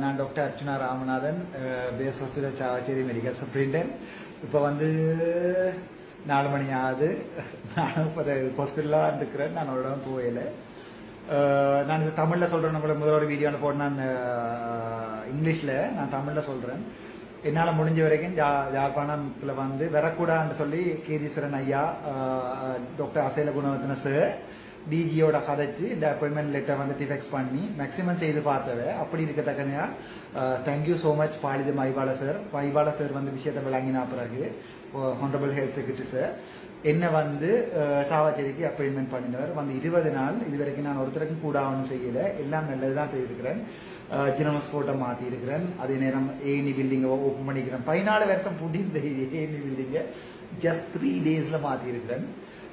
நான் doctor Archana Ramanathan base hospital Chavachcheri medical superintendent இப்போ வந்து நாலு மணி ஆகுது. நானும் இப்போ ஹாஸ்பிட்டலாக இருக்கிறேன் நான் ஒரு இடம் நான் இது தமிழில் சொல்கிறேன் உங்களை முதல் ஒரு வீடியோவில் போட நான் இங்கிலீஷில் நான் தமிழில் சொல்கிறேன் என்னால் முடிஞ்ச வரைக்கும் ஜா யாழ்ப்பாணத்தில் வந்து வரக்கூடாதுன்னு சொல்லி கீதீஸ்வரன் ஐயா டாக்டர் அசைல குணவர்த்தன சார் டிஜியோட கதைச்சு இந்த அப்பாயின்மெண்ட் லெட்டர் வந்து டிஃபெக்ஸ் பண்ணி மேக்ஸிமம் செய்து பார்த்தவ அப்படி இருக்கத்தக்கனையா thank you so much Palitha Maipala sir Maipala sir வந்து விஷயத்தை விளங்கினா பிறகு ஹானரபிள் ஹெல்த் செக்ரட்டரி சார் என்ன வந்து சாவாச்சேரிக்கு அப்பாயின்மெண்ட் பண்ணினவர். வந்து இருபது நாள் இது வரைக்கும் நான் ஒருத்தருக்கும் கூட ஒன்றும் செய்யல. எல்லாம் நல்லது தான் செய்திருக்கிறேன். ஜினமஸ் ஃபோட்டோ மாற்றி இருக்கிறேன் அதே நேரம் ஏனி பில்டிங்கை ஓப்பன் பண்ணிக்கிறேன். பதினாலு வருஷம் புடிந்த ஏனி பில்டிங்கை ஜஸ்ட் த்ரீ டேஸில் மாற்றி இருக்கிறேன்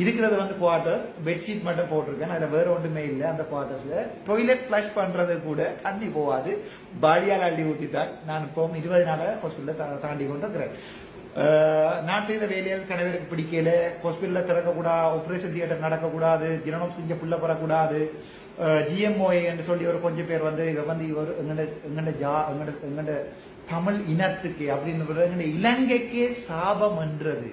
இருக்கிறது வந்து குவார்டர்ஸ் பெட்ஷீட் மட்டும் போட்டிருக்கேன். அதில் வேற ஒன்றுமே இல்லை அந்த குவார்டர்ஸ்ல டொய்லெட் ஃப்ளஷ் பண்றது கூட தண்ணி போகாது. பாடியால் அள்ளி ஊற்றி தான் நான் இப்போ இருபது நாளாக ஹாஸ்பிட்டலில் தாண்டி கொண்டு இருக்கிறேன் நான் செய்த வேலைகள் கணவருக்கு பிடிக்கல. ஹாஸ்பிட்டலில் திறக்கக்கூடாது ஆப்ரேஷன் தியேட்டர் நடக்கக்கூடாது. ஜீரணம் செஞ்ச புள்ள பெறக்கூடாது. ஜிஎம்ஓஏ என்று சொல்லி ஒரு கொஞ்சம் பேர் வந்து இவ வந்து இவர் எங்கட எங்கட ஜா எங்கட எங்கட தமிழ் இனத்துக்கு அப்படின்னு எங்கட இலங்கைக்கே சாபம் என்றது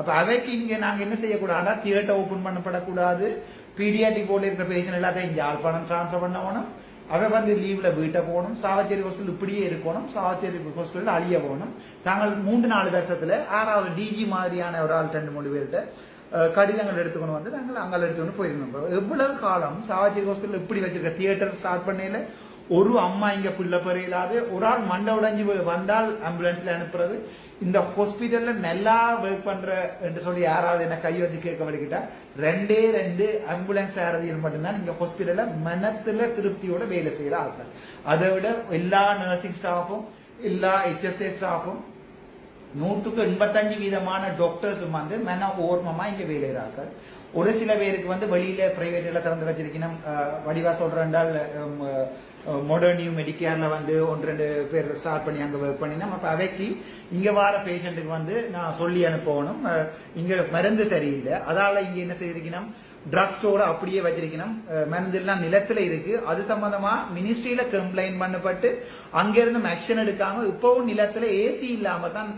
அப்ப அவைக்கு இங்க நாங்க என்ன செய்யக்கூடாதுன்னா தியேட்டர் ஓபன் பண்ணப்படக்கூடாது. பீடியாட்டிக் போல இருக்கிற பேஷண்ட் எல்லாத்தையும் யாழ்ப்பாணம் டிரான்ஸ்ஃபர் போகணும் அவை வந்து லீவ்ல வீட்டை போகணும். சாவச்சேரி ஹாஸ்பிட்டல் இப்படியே இருக்கணும். சாவச்சேரி ஹாஸ்பிட்டல் அழிய போகணும். தாங்கள் மூன்று நாலு வருஷத்துல ஆறாவது டிஜி மாதிரியான ஒரு ஆள் ரெண்டு மூணு பேர்கிட்ட கடிதங்கள் எடுத்துக்கணும் வந்து நாங்கள் அங்கே எடுத்துக்கொண்டு போயிருந்தோம். எவ்வளவு காலம் சாவச்சேரி ஹாஸ்பிட்டல் இப்படி வச்சிருக்க தியேட்டர் ஸ்டார்ட் பண்ணையில? ஒரு அம்மா இங்க பிள்ளை இல்லாது ஒரு ஆள் மண்டை உடைஞ்சு வந்தால் ஆம்புலன்ஸ்ல அனுப்புறது. இந்த ஹாஸ்பிட்டல்ல நல்லா ஒர்க் பண்ற என்று சொல்லி யாராவது என்ன கை வச்சு கேட்க வலிக்கிட்டா ரெண்டே ரெண்டு ஆம்புலன்ஸ் சாரதிகள் மட்டும்தான் இந்த ஹாஸ்பிட்டல்ல மனத்துல திருப்தியோட வேலை செய்யற ஆட்கள். அதை விட எல்லா நர்சிங் ஸ்டாஃபும் எல்லா ஹெச்எஸ்ஏ ஸ்டாஃபும் நூற்றுக்கு எண்பத்தஞ்சு வீதமான டாக்டர்ஸும் வந்து மன ஓர்மமா இங்க வேலைகிறார்கள் ஒரு சில பேருக்கு வந்து வெளியில பிரைவேட்ல திறந்து வச்சிருக்கணும். வடிவா சொல்றேன்டால் மாடர்ன் நியூ மெடிக்கேர்ல வந்து ஒன்று ரெண்டு பேர் ஸ்டார்ட் பண்ணி அங்க ஒர்க் பண்ணினா அப்ப அவைக்கு இங்க வர பேஷண்ட்டுக்கு வந்து நான் சொல்லி அனுப்பணும். இங்கே இங்க மருந்து சரியில்லை. அதால இங்க என்ன செய்திருக்கணும் ட்ரக் ஸ்டோர் அப்படியே வச்சிருக்கணும். மருந்தெல்லாம் மருந்து எல்லாம் நிலத்துல இருக்கு. அது சம்பந்தமா மினிஸ்ட்ரியில கம்ப்ளைண்ட் பண்ணப்பட்டு அங்கிருந்து ஆக்ஷன் எடுக்காம இப்பவும் நிலத்துல ஏசி இல்லாம தான்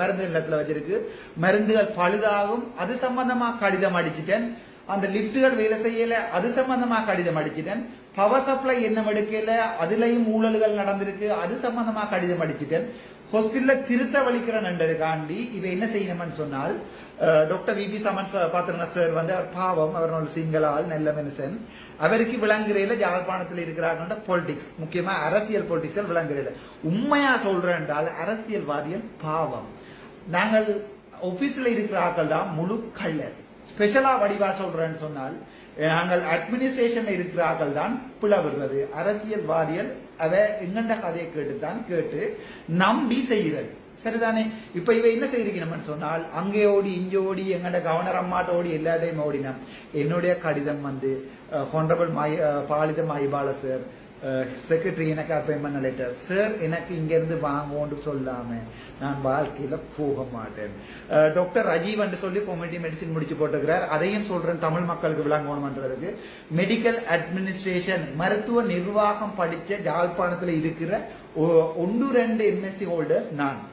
மருந்து நிலத்துல வச்சிருக்கு. மருந்துகள் பழுதாகும். அது சம்பந்தமா கடிதம் அடிச்சிட்டேன். அந்த லிப்டுகள் வேலை செய்யல. அது சம்பந்தமா கடிதம் அடிச்சிட்டேன். பவர் சப்ளை என்ன எடுக்கல. அதுலயும் ஊழல்கள் நடந்திருக்கு. அது சம்பந்தமா கடிதம் அடிச்சிட்டேன். ஹாஸ்பிட்டல்ல திருத்த வலிக்கிறேன்ன்றதுக்காண்டி இவ என்ன செய்யணும்னு சொன்னால் doctor VP Saman Pathirana sir வந்து அவர் பாவம் அவர் சிங்களால் சிங்கள ஆள் நல்ல மனுஷன். அவருக்கு விளங்குறையில ஜாழ்ப்பாணத்தில் இருக்கிறாங்க பொலிட்டிக்ஸ் முக்கியமா அரசியல் பொலிட்டிக்ஸ் விளங்குறையில. உண்மையா சொல்றேன் என்றால் அரசியல்வாதிகள் பாவம். நாங்கள் ஆபீஸ்ல இருக்கிற ஆக்கள் தான் முழு கள்ளர். ஸ்பெஷலா வடிவா சொல்றேன்னு சொன்னால் நாங்கள் அட்மினிஸ்ட்ரேஷன்ல இருக்கிற ஆக்கள் தான் பிளவுறது. அரசியல்வாதிகள் அவ எங்கண்ட கதையை கேட்டுத்தான் கேட்டு நம்பி செய்கிறது. சரிதானே? இப்ப இவ என்ன செய்திருக்கணும்னு சொன்னால் அங்கே ஓடி இங்கே ஓடி எங்கட கவர்னர் அம்மாட்ட ஓடி எல்லா டைம் ஓடினோம் என்னுடைய கடிதம் வந்து ஹானரபிள் மாய் பாலித மைபால சார் செக்ரட்டரி எனக்கு அப்பாயின்மெண்ட் லெட்டர் சார் எனக்கு இங்கிருந்து வாங்கோன்னு சொல்லாமல் நான் வாழ்க்கையில போக மாட்டேன். டாக்டர் ராஜீவ் என்று சொல்லி கொமெடி மெடிசின் முடிச்சு போட்டுக்கிறார். அதையும் சொல்றேன் தமிழ் மக்களுக்கு விளங்கணும்ன்றதுக்கு. மெடிக்கல் அட்மினிஸ்ட்ரேஷன் மருத்துவ நிர்வாகம் படிச்ச ஜாழ்ப்பாணத்துல இருக்கிற ஒ- ஒன்று ரெண்டு எம்எஸ்சி ஹோல்டர்ஸ் நான்.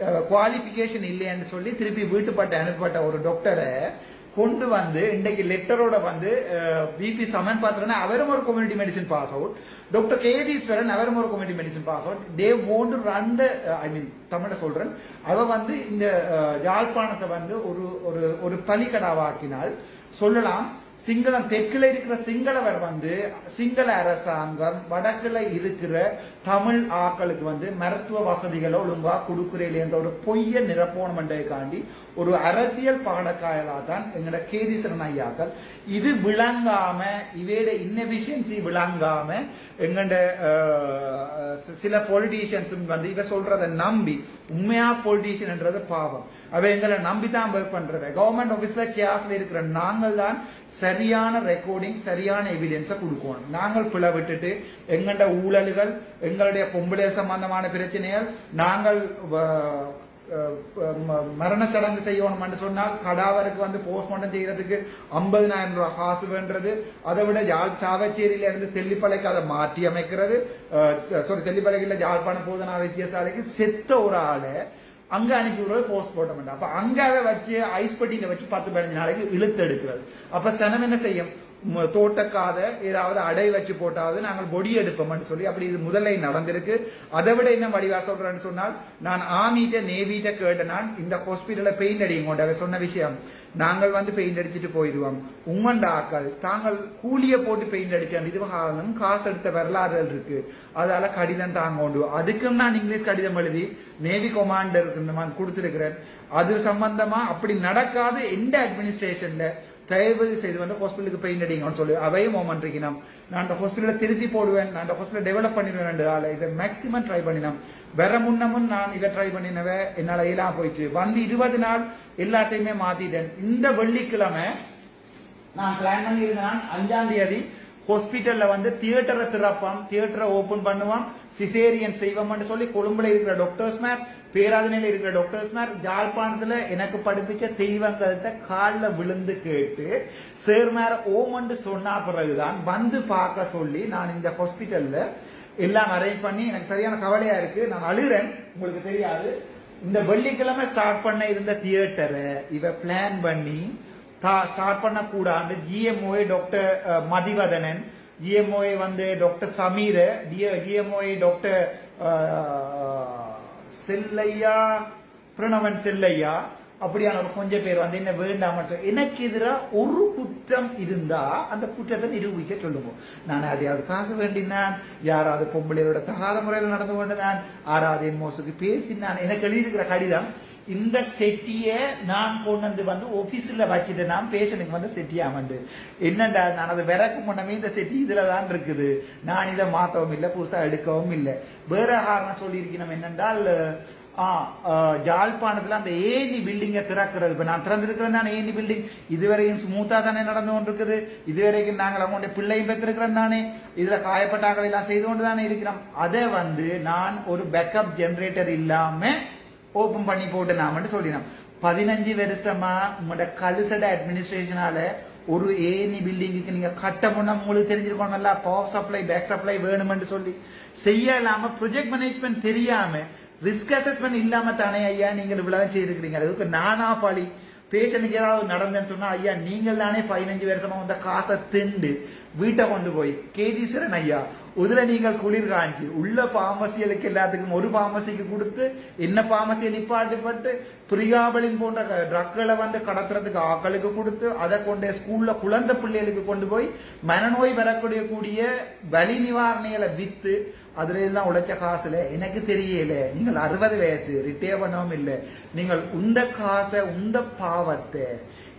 குவாலிஃபிகேஷன் இல்லைன்னு சொல்லி திருப்பி வீட்டுப்பட்ட அனுப்பப்பட்ட ஒரு டாக்டரை கொண்டு வந்து இன்றைக்கு லெட்டரோட வந்து பிபி சமன் பாத்திரனா அவரும் ஒரு community medicine pass out doctor Ketheeswaran அவரும் ஒரு community medicine pass out they want run I mean தமிழ சொல்றேன். அவ வந்து இந்த யாழ்ப்பாணத்தை வந்து ஒரு ஒரு ஒரு பலிக்கடாவாக்கினால் சொல்லலாம். சிங்களம் தெற்குல இருக்கிற சிங்களவர் வந்து சிங்கள அரசாங்கம் வடக்குல இருக்கிற தமிழ் ஆக்களுக்கு வந்து மருத்துவ வசதிகளை ஒழுங்கா கொடுக்குறேன் என்ற ஒரு பொய்ய நிரப்போணம் காண்டி ஒரு அரசியல் பாடக்காயலா தான் எங்களோட கேதீசரன் ஐயாக்கள். இது விளங்காம இவையோட இன்னெபிஷியன்சி விளங்காம எங்கட சில பொலிட்டீஷியன்ஸும் வந்து இவ சொல்றதை நம்பி உண்மையா பொலிட்டீஷியன்ன்றது பாவம். அவ எங்களை நம்பி தான் ஒர்க் பண்றவ கவர்மெண்ட் ஆபீஸ்ல கேஸ்ல இருக்கிற நாங்கள் தான் சரியான ரெக்கார்டிங் சரியான எவிடன்ஸை கொடுக்கணும். நாங்கள் பிளவிட்டுட்டு எங்கள்ட ஊழல்கள் எங்களுடைய பொம்பளை சம்பந்தமான பிரச்சனைகள் நாங்கள் வ- ம- சடங்கு செய்யணும்னு சொன்னால் கடாவருக்கு வந்து போஸ்ட்மார்ட்டம் செய்யறதுக்கு ஐம்பதினாயிரம் ரூபாய் காசு வேண்டது அதை விட யாழ் சாவச்சேரியில இருந்து தெல்லிப்பளைக்கு அதை மாற்றி அமைக்கிறது சாரி தெல்லிப்பளைக்கு யாழ்ப்பாணம் போதனா வைத்தியசாலைக்கு செத்த ஒரு ஆளை அங்க அனுப்பி விடுறது போஸ்ட் போட்டமெண்ட் அப்ப அங்காவே வச்சு ஐஸ் பெட்டியில வச்சு பத்து பதினஞ்சு நாளைக்கு இழுத்து எடுக்கிறது. அப்ப சனம் என்ன செய்யும்? தோட்டக்காத ஏதாவது அடை வச்சு போட்டாவது நாங்கள் பொடி எடுப்போம்னு சொல்லி அப்படி இது முதல்ல நடந்திருக்கு. அதை விட என்ன வடிவா சொல்றேன்னு சொன்னால் நான் ஆமீட்ட நேவிட்ட கேட்ட நான் இந்த ஹாஸ்பிட்டல பெயிண்ட் அடியும் கொண்டாங்க சொன்ன விஷயம். நாங்கள் வந்து பெயிண்ட் அடிச்சுட்டு போயிடுவோம். உங்கண்ட ஆக்கள் தாங்கள் கூலிய போட்டு பெயிண்ட் அடிக்க இது காசு எடுத்த வரலாறுகள் இருக்கு. அதால கடிதம் தாங்க உண்டு அதுக்கும் நான் இங்கிலீஷ் கடிதம் எழுதி நேவி கொமாண்டருக்கு நான் கொடுத்துருக்கிறேன். அது சம்பந்தமா அப்படி நடக்காது எந்த அட்மினிஸ்ட்ரேஷன்ல தயவு செய்து வந்து ஹாஸ்பிட்டலுக்கு பெயிண்ட் அடிங்கன்னு சொல்லி அவையும் மோமன் இருக்கணும் நான் அந்த ஹாஸ்பிட்டலை திருத்தி போடுவேன் நான் அந்த ஹாஸ்பிட்டல் டெவலப் பண்ணிடுவேன் ரெண்டு ஆளை இதை மேக்சிமம் ட்ரை பண்ணினோம் வேற முன்னமும் நான் இதை ட்ரை பண்ணினவ என்னால இயலாம் போயிட்டு வந்து இருபது நாள் எல்லாத்தையுமே மாத்திட்டேன். இந்த வெள்ளிக்கிழமை நான் பிளான் பண்ணியிருந்தேன் அஞ்சாம் தேதி. ஹாஸ்பிட்டல்ல வந்து தியேட்டரை திறப்பான் தியேட்டரை ஓபன் பண்ணுவான் சிசேரியன் செய்வோம்னு சொல்லி கொழும்புல இருக்கிற டாக்டர்ஸ் மேர் பேராதனையில இருக்கிற டாக்டர்ஸ் மேர் ஜாழ்ப்பாணத்துல எனக்கு படிப்பிச்ச தெய்வங்கள்ட்ட காலில் விழுந்து கேட்டு சேர் மேர ஓமண்டு சொன்னா பிறகுதான் வந்து பார்க்க சொல்லி நான் இந்த ஹாஸ்பிட்டல்ல எல்லாம் அரேஞ்ச் பண்ணி எனக்கு சரியான கவலையா இருக்கு நான் அழுகிறேன் உங்களுக்கு தெரியாது. இந்த வெள்ளிக்கிழமை ஸ்டார்ட் பண்ண இருந்த தியேட்டரை இவ பிளான் பண்ணி ஸ்டார்ட் பண்ணக்கூடாது ஜிஎம்ஓஏ டாக்டர் மதிவதனன். ஜிஎம்ஓஏ வந்து doctor Sameer. GMOA doctor Chelliah? Pranavan Chelliah? அப்படியான ஒரு கொஞ்சம் பேர் வந்து என்ன வேண்டாமல் சொல்லி எனக்கு எதிராக ஒரு குற்றம் இருந்தா அந்த குற்றத்தை நிரூபிக்க சொல்லுவோம். நான் அதையாவது காசு வேண்டினான் யாராவது பொம்பளையோட தகாத முறையில் நடந்து கொண்டினான் ஆறாவது என் மோசுக்கு பேசினான். எனக்கு எழுதியிருக்கிற கடிதம் இந்த செட்டிய நான் கொண்டு வந்து வந்து ஆபீஸ்ல வச்சுட்டு நான் பேஷனுக்கு வந்து செட்டியா வந்து என்னடா நான் அதை விறக்கு முன்னமே இந்த செட்டி இதில் தான் இருக்குது. நான் இதை மாத்தவும் இல்லை புதுசா எடுக்கவும் இல்லை. வேற காரணம் சொல்லியிருக்கணும் என்னென்றால் யாழ்ப்பாணத்தில் அந்த ஏனி பில்டிங்கை திறக்கிறது. இப்போ நான் திறந்திருக்கிறேன் தானே ஏனி பில்டிங் இதுவரையும் ஸ்மூத்தாக தானே நடந்து கொண்டிருக்குது. இதுவரைக்கும் நாங்கள் அவங்களுடைய பிள்ளையும் பெற்றிருக்கிறோம் தானே. இதில் காயப்பட்டாக்கள் எல்லாம் செய்து கொண்டு தானே இருக்கிறோம். அதை வந்து நான் ஒரு பேக்கப் ஜென்ரேட்டர் இல்லாமல் ஓப்பன் பண்ணி போட்டு நான் சொல்லினோம். பதினஞ்சு வருஷமா உங்களோட கலுசட அட்மினிஸ்ட்ரேஷனால ஒரு ஏனி பில்டிங்குக்கு நீங்க கட்ட முன்ன உங்களுக்கு நல்லா பவர் சப்ளை பேக் சப்ளை வேணும்னு சொல்லி. செய்ய ப்ரொஜெக்ட் மேனேஜ்மெண்ட் தெரியாம ரிஸ்க் அசஸ்மெண்ட் இல்லாம தானே ஐயா நீங்கள் இவ்வளவு செய்திருக்கிறீங்க. அதுக்கு நானா பாலி பேஷனுக்கு ஏதாவது நடந்தேன்னு சொன்னா ஐயா நீங்கள் தானே பதினஞ்சு வருஷமா வந்த காசை திண்டு வீட்டை கொண்டு போய். கேதீஸ்வரன் ஐயா இதுல நீங்கள் குளிர் காஞ்சி. உள்ள பாமசிகளுக்கு எல்லாத்துக்கும் ஒரு பாமசிக்கு கொடுத்து என்ன பாமசியை நிப்பாட்டுப்பட்டு பிரியாபலின் போன்ற ட்ரக்களை வந்து கடத்துறதுக்கு ஆக்களுக்கு கொடுத்து அதை கொண்டு ஸ்கூல்ல குழந்தை பிள்ளைகளுக்கு கொண்டு போய் மனநோய் வரக்கூடிய கூடிய வலி நிவாரணிகளை வித்து அதுல எல்லாம் உழைச்ச காசுல எனக்கு தெரியல. நீங்கள் அறுபது வயசு ரிட்டையர் பண்ணவும் இல்லை. நீங்கள் உந்த காசை உந்த பாவத்தை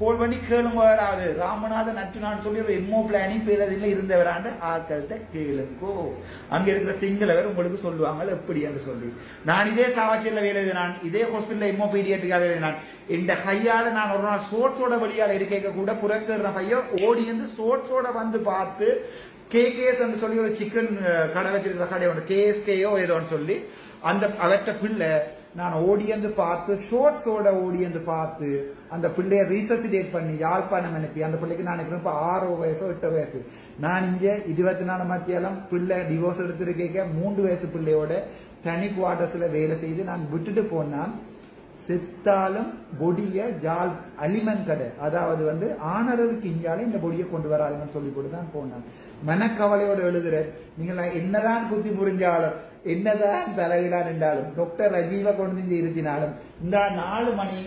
கோல் பண்ணி கேளுங்க வராது. ராமநாதன் நச்சுனான்னு சொல்லி ஒரு எம்ஓ பிளானிங் பேரதில் இருந்தவராண்டு ஆக்கள்கிட்ட கேளுங்கோ. அங்க இருக்கிற சிங்களவர் உங்களுக்கு சொல்லுவாங்க எப்படி என்று சொல்லி. நான் இதே சாவாக்கியில் வேலை நான் இதே ஹாஸ்பிட்டல் எம்ஓ பீடியட்டுக்காக வேலை நான் இந்த கையால நான் ஒரு நாள் சோட்ஸோட வழியால் இருக்க கூட புறக்கிற பையன் ஓடி வந்து சோட்ஸோட வந்து பார்த்து கேகேஎஸ் என்று சொல்லி ஒரு சிக்கன் கடை வச்சிருக்கிற கடை ஒன்று கேஎஸ்கேயோ ஏதோன்னு சொல்லி அந்த அவற்ற பிள்ளை நான் ஓடியந்து பார்த்து ஷோர்ட்ஸோட ஓடியந்து பார்த்து அந்த பிள்ளைய ரீசசிடேட் பண்ணி யாழ்ப்பாணம் அனுப்பி. அந்த பிள்ளைக்கு நான் இப்போ ஆறு வயசோ எட்டு வயசு. நான் இங்கே இருபத்தி நாலு மத்தியாலம் பிள்ளை டிவோர்ஸ் எடுத்திருக்க மூன்று வயசு பிள்ளையோட தனி குவார்டர்ஸ்ல வேலை செய்து நான் விட்டுட்டு போனான் செத்தாலும் பொடிய ஜால் அலிமன் கடை. அதாவது வந்து ஆனரவுக்கு இஞ்சாலே இந்த பொடியை கொண்டு வராதுன்னு சொல்லி போட்டு தான் போனான். மனக்கவலையோடு எழுதுறேன். நீங்கள் என்னதான் குத்தி புரிஞ்சாலும் என்னதான் தலைவிழா நின்றாலும் டாக்டர் ரஜீவ கொண்டு வந்து இருத்தினாலும் இந்த நாலு மணி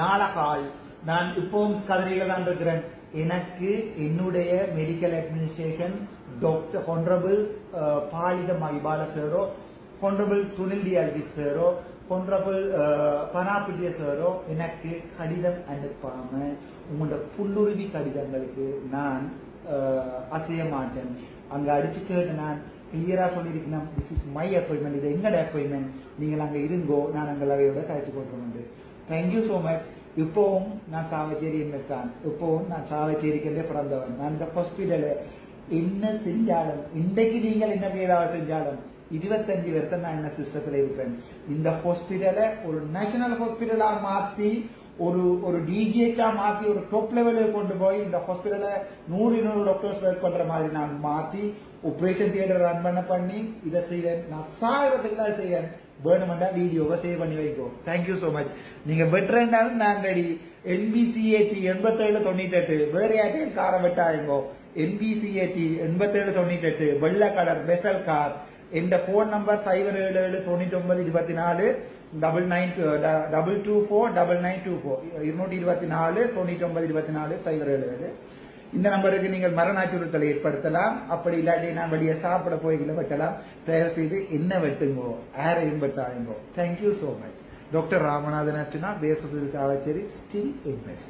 நாளகால் நான் இப்போவும் கதிரையில தான் இருக்கிறேன். எனக்கு என்னுடைய medical administration doctor honourable Palitha Mahipala சேரோ honourable Sunil டிஆர்டி சேரோ ஹொன்ரபிள் பனாபிட்டிய சாரோ எனக்கு கடிதம் அனுப்பாம உங்களோட புல்லுருவி கடிதங்களுக்கு நான் அசைய மாட்டேன். அங்கே அடிச்சு கேட்டு நான் கிளியராக சொல்லியிருக்கேன். திஸ் இஸ் மை அப்பாயின்மெண்ட் இது என்னோட அப்பாயின்மெண்ட் நீங்கள் அங்கே இருங்கோ. நான் அங்கே லவையோட கழிச்சு கொண்டு தேங்க்யூ ஸோ மச் இப்போவும் நான் சாவச்சேரி எம்எஸ் தான். இப்போவும் நான் சாவச்சேரிக்கே பிறந்தவன். நான் இந்த ஹாஸ்பிட்டலு என்ன செஞ்சாலும் இன்றைக்கு நீங்கள் என்ன ஏதாவது செஞ்சாலும் இருபத்தஞ்சு வருஷம் நான் என்ன சிஸ்டத்தில் இருப்பேன். இந்த ஹாஸ்பிட்டலை ஒரு நேஷனல் ஹாஸ்பிட்டலாக மாற்றி ஒரு ஒரு டிஜிஹெச்சா மாற்றி ஒரு டாப் லெவலுக்கு கொண்டு போய் இந்த ஹாஸ்பிட்டலை நூறு நூறு டாக்டர்ஸ் ஒர்க் பண்ணுற மாதிரி நான் மாற்றி ஆப்ரேஷன் தியேட்டர் ரன் பண்ண பண்ணி இதை செய்வேன். நான் சாகிறதுக்கு தான் செய்வேன். வேணுமெண்டா வீடியோவை சேவ் பண்ணி வைக்கோ. தேங்க்யூ ஸோ மச் நீங்க வெட்டுறேன்னாலும் நான் ரெடி என்பிசிஏடி எண்பத்தேழு தொண்ணூத்தெட்டு. வேற யார்ட்டையும் காரை வெட்டாதீங்கோ. என்பிசிஏடி எண்பத்தேழு தொண்ணூற்றெட்டு வெள்ளை கலர் பெசல் கார் என்ற ஃபோன் நம்பர் சைபர் ஏழு ஏழு தொண்ணூற்றி ஒன்பது இருபத்தி நாலு. Double nine double two four double nine two four இருநூற்றி இருபத்தி நாலு தொண்ணூற்றி ஒன்பது இருபத்தி நாலு சைபர் எழுபது இந்த நம்பருக்கு நீங்கள் மரண அச்சுறுத்தலை ஏற்படுத்தலாம். அப்படி இல்லாட்டி நான் வெளியே சாப்பிட போய்களை வெட்டலாம். தயவு செய்து என்ன வெட்டுங்கோ ஆரையும் வெட்டாயுங்கோ thank you so much doctor Ramanathan Archuna பேசுவது சாவச்சேரி ஸ்டில் எம்எஸ்